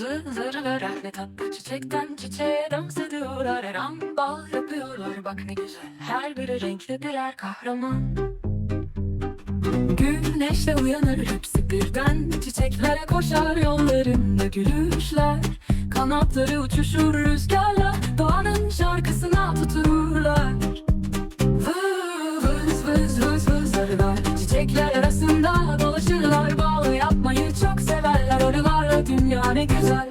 Zır zırlar ne tatlı çiçekten çiçeğe dans ediyorlar. Her an bal yapıyorlar. Bak ne güzel. Her biri renkli birer kahraman. Güneşle uyanır hepsi birden. Çiçeklere koşar yollarında gülüşler. Kanatları uçuşur rüzgarla Doğanın şarkısına tutunurlar ne güzel.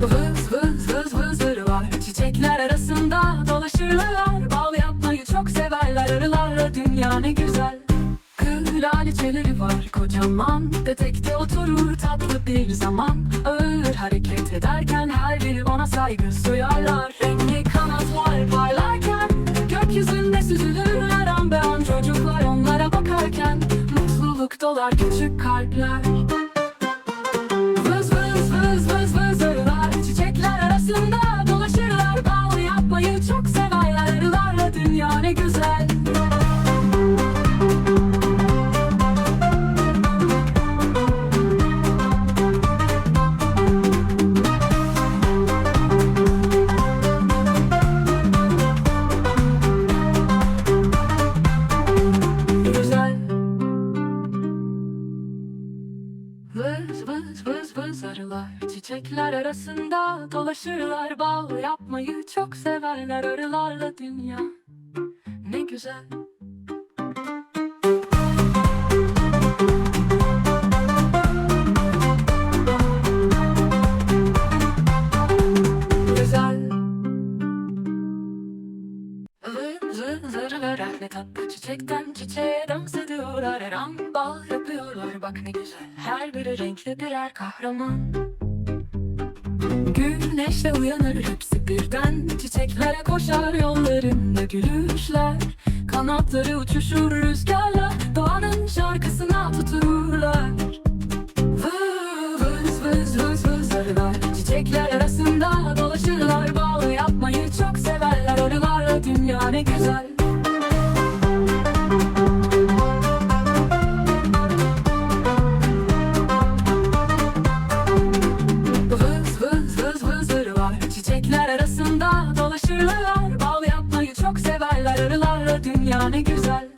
Vız vız arılar Çiçekler arasında dolaşırlar. Bal yapmayı çok severler. Arılarla dünya ne güzel. Kraliçeleri var. Kocaman Detekte oturur tatlı bir zaman. Ağır hareket ederken her biri ona saygı duyarlar Dolar küçük kalpler. Vız vız vız vız vız arılar Çiçekler arasında dolaşırlar. Bal yapmayı çok severler. Arılarla dünya ne Güzel Vız vız vız vız arılar Çiçekler arasında dolaşırlar. Bal yapmayı çok severler. Arılarla dünya. Ne güzel Vız vız arılar ne tatlı çiçekten çiçeğe dans ediyorlar. Her an bal yapıyorlar. Bak ne güzel Her biri renkli birer kahraman. Güneşle uyanır hepsi birden. Çiçeklere koşar yollarında gülüşler. Kanatları uçuşur rüzgarla Doğanın şarkısına tutunurlar Arılarla dünya ne güzel. Vız vız vız arılar Çiçekler arasında dolaşırlar. Bal yapmayı çok severler. Arılarla dünya güzel.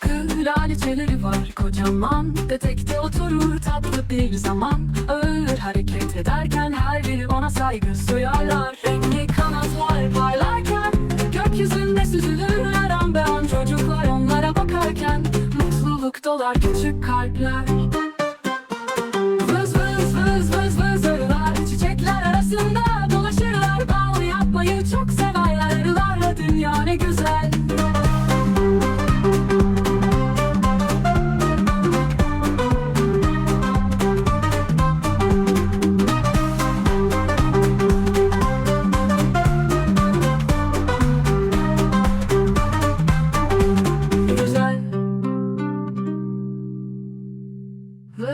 Kraliçeleri var. Kocaman Detekte oturur tatlı bir zaman. Ağır hareket ederken her biri ona saygı duyarlar Dolar küçük kalpler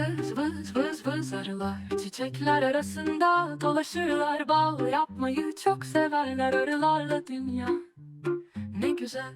Vız vız vız vız arılar Çiçekler arasında dolaşırlar. Bal yapmayı çok severler. Arılarla dünya ne güzel